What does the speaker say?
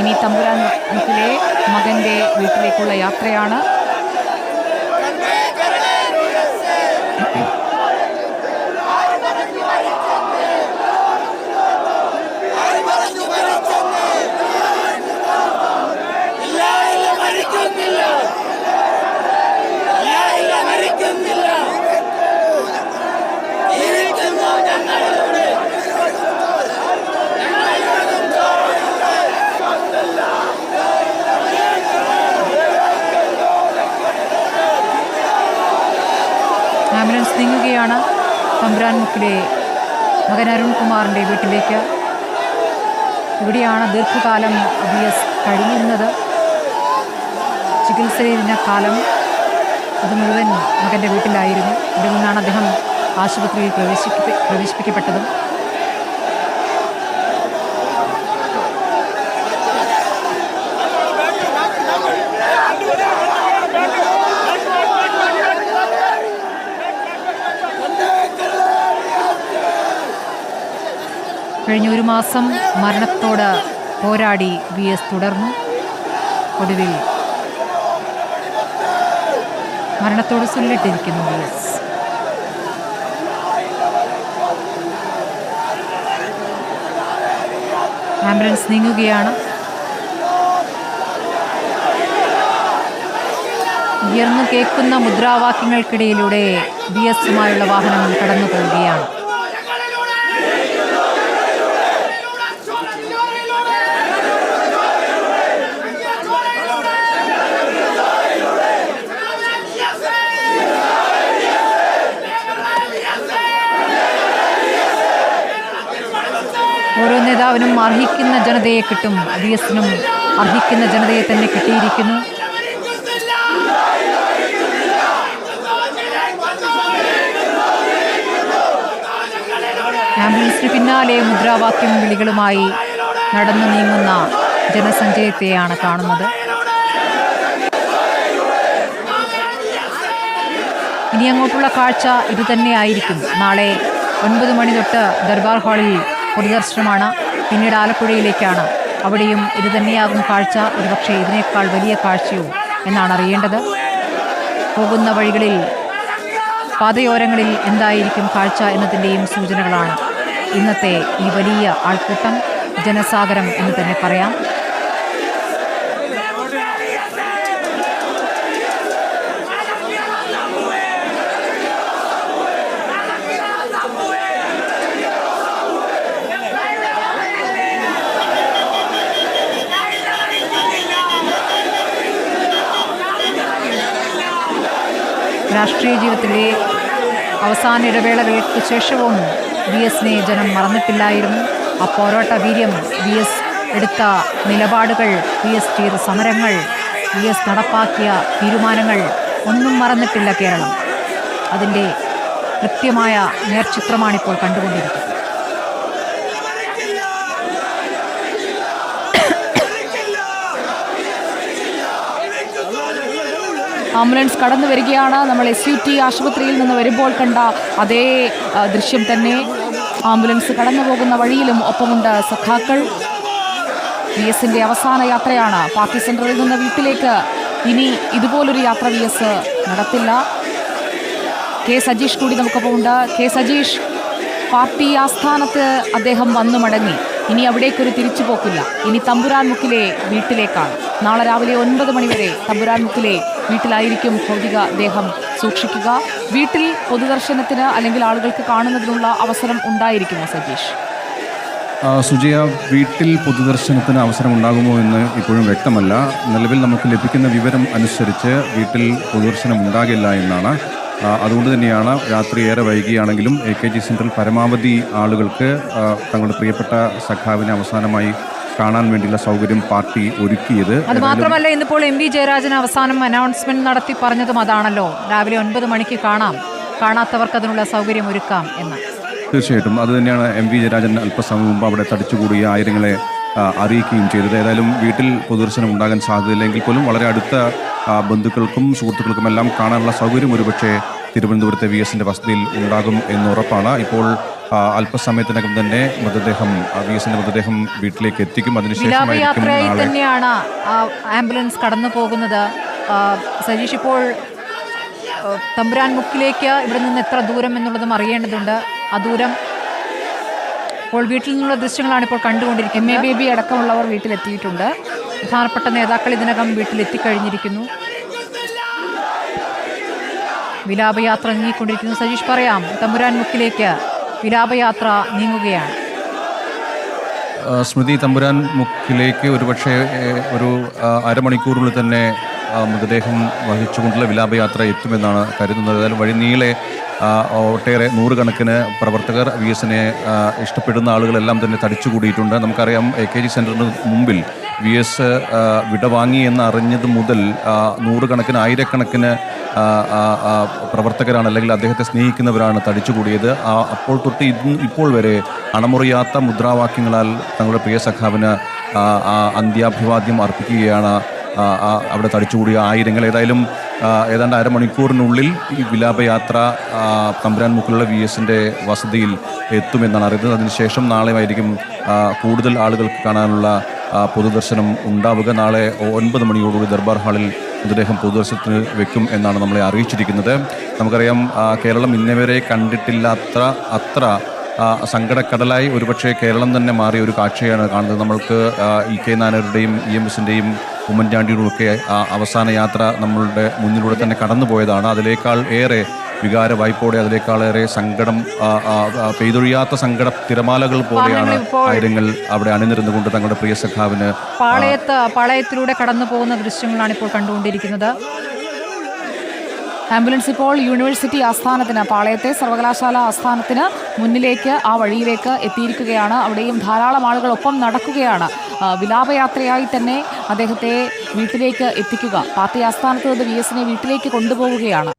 ഇനി തമ്പുരാൻ വീട്ടിലെ മകന്റെ വീട്ടിലേക്കുള്ള യാത്രയാണ്. ആംബുലൻസ് നീങ്ങുകയാണ്. തമ്പുരാൻ മുക്കിലെ മകൻ അരുൺകുമാറിന്റെ വീട്ടിലേക്ക്. ഇവിടെയാണ് ദീർഘകാലം ബി എസ് കഴിയുന്നത്. ചികിത്സയിലിരുന്ന കാലം അത് മുഴുവൻ മകന്റെ വീട്ടിലായിരുന്നു. ഇവിടെ നിന്നാണ് അദ്ദേഹം ആശുപത്രിയിൽ പ്രവേശിപ്പി പ്രവേശിപ്പിക്കപ്പെട്ടതും. കഴിഞ്ഞ ഒരു മാസം മരണത്തോട് പോരാടി വി എസ് തുടർന്നു. ഒടുവിൽ മരണത്തോട് ചൊല്ലിട്ടിരിക്കുന്നു വി എസ്. ആംബുലൻസ് നീങ്ങുകയാണ്. ഉയർന്നു കേൾക്കുന്ന മുദ്രാവാക്യങ്ങൾക്കിടയിലൂടെ ബി എസുമായുള്ള വാഹനങ്ങൾ കടന്നു പോവുകയാണ് നേതാവിനും അർഹിക്കുന്ന ജനതയെ കിട്ടും. വി എസിനും അർഹിക്കുന്ന ജനതയെ തന്നെ കിട്ടിയിരിക്കുന്നു. ആംബുലൻസിന് പിന്നാലെ മുദ്രാവാക്യം വിളികളുമായി നടന്നു നീങ്ങുന്ന ജനസഞ്ചയത്തെയാണ് കാണുന്നത്. ഇനി അങ്ങോട്ടുള്ള കാഴ്ച ഇതുതന്നെയായിരിക്കും. നാളെ ഒൻപത് മണി തൊട്ട് ദർബാർ ഹാളിൽ പൊതുദർശനമാണ്. പിന്നീട് ആലപ്പുഴയിലേക്കാണ്. അവിടെയും ഇത് തന്നെയാകും കാഴ്ച. ഒരുപക്ഷെ ഇതിനേക്കാൾ വലിയ കാഴ്ചയോ എന്നാണ് അറിയേണ്ടത്. പോകുന്ന വഴികളിൽ പാതയോരങ്ങളിൽ എന്തായിരിക്കും കാഴ്ച എന്നതിന്റെയും സൂചനകളാണ്. ഇന്നത്തെ ഈ വലിയ ആൾക്കൂട്ടം ജനസാഗരം എന്ന് തന്നെ പറയാം. രാഷ്ട്രീയ ജീവിതത്തിലെ അവസാന ഇടവേളകൾക്ക് ശേഷവും വി എസിനെ ജനം മറന്നിട്ടില്ലായിരുന്നു. ആ പോരാട്ട വീര്യം വി എസ് എടുത്ത നിലപാടുകൾ വി എസ് ചെയ്ത സമരങ്ങൾ വി എസ് നടപ്പാക്കിയ തീരുമാനങ്ങൾ ഒന്നും മറന്നിട്ടില്ല കേരളം. അതിന്റെ കൃത്യമായ നേർചിത്രമാണിപ്പോൾ കണ്ടുകൊണ്ടിരിക്കുന്നത്. ആംബുലൻസ് കടന്നു വരികയാണ്. നമ്മൾ എസ് യു ടി ആശുപത്രിയിൽ നിന്ന് വരുമ്പോൾ കണ്ട അതേ ദൃശ്യം തന്നെ. ആംബുലൻസ് കടന്നു പോകുന്ന വഴിയിലും ഒപ്പമുണ്ട് സഖാക്കൾ. വി എസിന്റെ അവസാന യാത്രയാണ്. പാർട്ടി സെന്ററിൽ നിന്ന് വീട്ടിലേക്ക്. ഇനി ഇതുപോലൊരു യാത്ര വി എസ് നടത്തില്ല. കെ സജീഷ് കൂടി നമുക്കൊപ്പമുണ്ട്. കെ സജീഷ് പാർട്ടി ആസ്ഥാനത്ത് അദ്ദേഹം വന്നു മടങ്ങി. ഇനി അവിടേക്കൊരു തിരിച്ചു പോക്കില്ല ഇനി തമ്പുരാൻ മുക്കിലെ വീട്ടിലേക്കാണ്. നാളെ രാവിലെ ഒൻപത് മണിവരെ തമ്പുരാൻ മുക്കിലെ വീട്ടിലായിരിക്കും ഭൗതിക ദേഹം. സൂക്ഷിക്കുക. വീട്ടിൽ പൊതുദർശനത്തിന് അല്ലെങ്കിൽ ആളുകൾക്ക് കാണുന്നതിനുള്ള അവസരം ഉണ്ടായിരിക്കുമോ സജീഷ്? ആ, സുജയ വീട്ടിൽ പൊതുദർശനത്തിന് അവസരം ഉണ്ടാകുമോ എന്ന് ഇപ്പോഴും വ്യക്തമല്ല. നിലവിൽ നമുക്ക് ലഭിക്കുന്ന വിവരം അനുസരിച്ച് വീട്ടിൽ പൊതുദർശനം ഉണ്ടാകില്ല എന്നാണ്. അതുകൊണ്ട് തന്നെയാണ് രാത്രി ഏറെ വൈകിയാണെങ്കിലും എ കെ ജി സെന്ററിൽ പരമാവധി ആളുകൾക്ക് തങ്ങളുടെ പ്രിയപ്പെട്ട സഖാവിനെ അവസാനമായി കാണാൻ വേണ്ടിയുള്ള സൗകര്യം പാർട്ടി ഒരുക്കിയത്. അത് മാത്രമല്ല ഇന്നിപ്പോൾ എം വി ജയരാജൻ അവസാനം അനൗൺസ്മെന്റ് നടത്തി പറഞ്ഞതും അതാണല്ലോ. രാവിലെ ഒൻപത് മണിക്ക് കാണാം. കാണാത്തവർക്ക് അതിനുള്ള സൗകര്യം ഒരുക്കാം എന്ന്. തീർച്ചയായിട്ടും. അത് തന്നെയാണ് എം വി ജയരാജൻ അല്പസമയം മുമ്പ് അവിടെ തടിച്ചുകൂടിയ ആയിരങ്ങളെ അറിയിക്കുകയും ചെയ്തത്. ഏതായാലും വീട്ടിൽ പൊതുദർശനം ഉണ്ടാകാൻ സാധ്യതയില്ലെങ്കിൽ പോലും വളരെ അടുത്ത ബന്ധുക്കൾക്കും സുഹൃത്തുക്കൾക്കും എല്ലാം കാണാനുള്ള സൗകര്യം ഒരുപക്ഷെ തിരുവനന്തപുരത്തെ വി എസിന്റെ വസതിയിൽ ഉണ്ടാകും എന്നുറപ്പാണ് ഇപ്പോൾ അല്പസമയത്തിനകം തന്നെ മൃതദേഹം ആ, വി എസിന്റെ മൃതദേഹം വീട്ടിലേക്ക് എത്തിക്കും. അതിനുശേഷം തന്നെയാണ് ആ ആംബുലൻസ് കടന്നു പോകുന്നത്. സജീഷ് ഇപ്പോൾ തമ്പുരാൻ മുക്കിലേക്ക് ഇവിടെ നിന്ന് എത്ര ദൂരം എന്നുള്ളതും അറിയേണ്ടതുണ്ട്. ആ ദൂരം ഇപ്പോൾ വീട്ടിൽ നിന്നുള്ള ദൃശ്യങ്ങളാണ് ഇപ്പോൾ കണ്ടുകൊണ്ടിരിക്കുന്നത്. എം. എ. ബി ബി അടക്കമുള്ളവർ വീട്ടിലെത്തിയിട്ടുണ്ട്. പ്രധാനപ്പെട്ട നേതാക്കൾ ഇതിനകം വീട്ടിലെത്തിക്കഴിഞ്ഞിരിക്കുന്നു. വിലാപയാത്ര നീങ്ങിക്കൊണ്ടിരിക്കുന്നു. സജീഷ് പറയാം. തമ്പുരാൻ മുക്കിലേക്ക്. വിലാപയാത്ര നീങ്ങുകയാണ്. സ്മൃതി തമ്പുരാൻ മുക്കിലേക്ക് ഒരുപക്ഷെ ഒരു അരമണിക്കൂറിൽ തന്നെ മൃതദേഹം വഹിച്ചുകൊണ്ടുള്ള വിലാപയാത്ര എത്തുമെന്നാണ് കരുതുന്നത്. ഏതായാലും വഴി നീളെ ഒട്ടേറെ നൂറുകണക്കിന് പ്രവർത്തകർ വി എസിനെ ഇഷ്ടപ്പെടുന്ന ആളുകളെല്ലാം തന്നെ തടിച്ചുകൂടിയിട്ടുണ്ട്. നമുക്കറിയാം എ കെ ജി സെന്ററിന് മുമ്പിൽ വി എസ് വിടവാങ്ങി എന്ന് അറിഞ്ഞത് മുതൽ നൂറുകണക്കിന് ആയിരക്കണക്കിന് പ്രവർത്തകരാണ് അല്ലെങ്കിൽ അദ്ദേഹത്തെ സ്നേഹിക്കുന്നവരാണ് തടിച്ചുകൂടിയത്. അപ്പോൾ തൊട്ട് ഇന്ന് ഇപ്പോൾ വരെ അണമുറിയാത്ത മുദ്രാവാക്യങ്ങളാൽ തങ്ങളുടെ പ്രിയ സഖാവിന് അന്ത്യാഭിവാദ്യം അർപ്പിക്കുകയാണ് അവിടെ തടിച്ചുകൂടിയ ആയിരങ്ങൾ. ഏതായാലും ഏതാണ്ട് അരമണിക്കൂറിനുള്ളിൽ ഈ വിലാപയാത്ര തമ്പുരാൻ മുക്കിലുള്ള വി എസിന്റെ വസതിയിൽ എത്തുമെന്നാണ് അറിയുന്നത്. അതിനുശേഷം നാളെ ആയിരിക്കും കൂടുതൽ ആളുകൾക്ക് കാണാനുള്ള പൊതുദർശനം ഉണ്ടാവുക. നാളെ ഒൻപത് മണിയോടുകൂടി ദർബാർ ഹാളിൽ മൃതദേഹം പൊതുദർശനത്തിന് വെക്കും എന്നാണ് നമ്മളെ അറിയിച്ചിരിക്കുന്നത്. നമുക്കറിയാം കേരളം ഇന്നവരെ കണ്ടിട്ടില്ലാത്ത അത്ര സങ്കടക്കടലായി. ഒരുപക്ഷേ കേരളം തന്നെ മാറിയ ഒരു കാഴ്ചയാണ് കാണുന്നത്. നമ്മൾക്ക് ഇ കെ നായരുടെയും ഇ എം എസിന്റെയും ഉമ്മൻചാണ്ടിയുടെയും ഒക്കെ അവസാന യാത്ര നമ്മളുടെ മുന്നിലൂടെ തന്നെ കടന്നുപോയതാണ്. അതിനേക്കാൾ ഏറെ വികാര വായ്പോടെ അതിനേക്കാളേറെ സങ്കടം പെയ്തൊഴിയാത്ത സങ്കട തിരമാലകൾ പോലെയാണ് ആയിരങ്ങൾ അവിടെ അണിനിരുന്നുകൊണ്ട് തങ്ങളുടെ പ്രിയ സഖാവിന് പാളയത്ത് പാളയത്തിലൂടെ കടന്നു പോകുന്ന ദൃശ്യങ്ങളാണ് ഇപ്പോൾ കണ്ടുകൊണ്ടിരിക്കുന്നത്. ആംബുലൻസ് ഇപ്പോൾ യൂണിവേഴ്സിറ്റി ആസ്ഥാനത്തിന് പാളയത്തെ സർവകലാശാല ആസ്ഥാനത്തിന് മുന്നിലേക്ക് ആ വഴിയിലേക്ക് എത്തിയിരിക്കുകയാണ്. അവിടെയും ധാരാളം ആളുകൾ ഒപ്പം നടക്കുകയാണ് വിലാപയാത്രയായി തന്നെ അദ്ദേഹത്തെ വീട്ടിലേക്ക് എത്തിക്കുക. പാർട്ടി ആസ്ഥാനത്ത് നിന്ന് വി എസിനെ വീട്ടിലേക്ക് കൊണ്ടുപോവുകയാണ്.